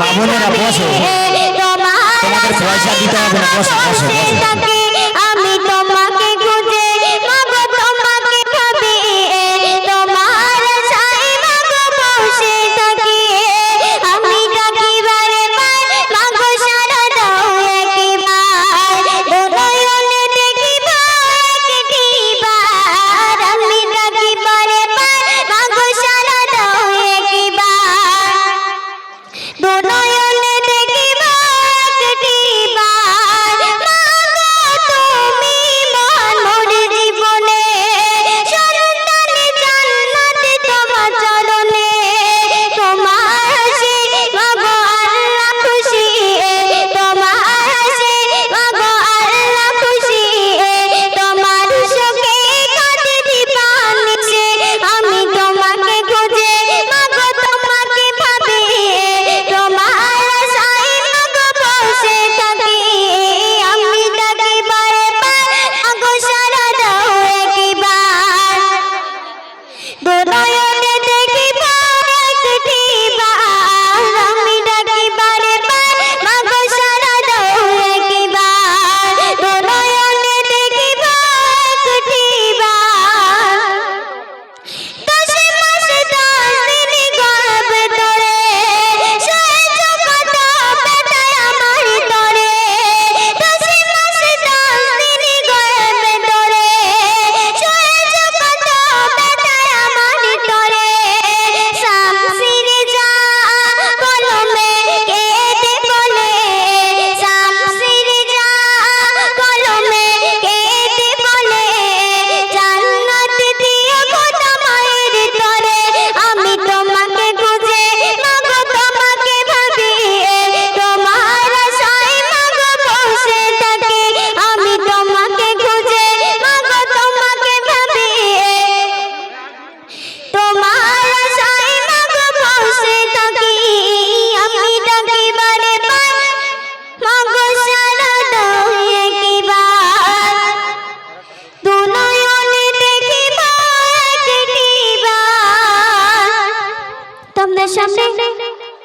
মা বোনেরা বসো তোমাদের পয়সা দিতে হবে না বসো বসো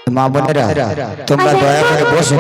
মা বোনেরা তোমরা দয়া করে বসে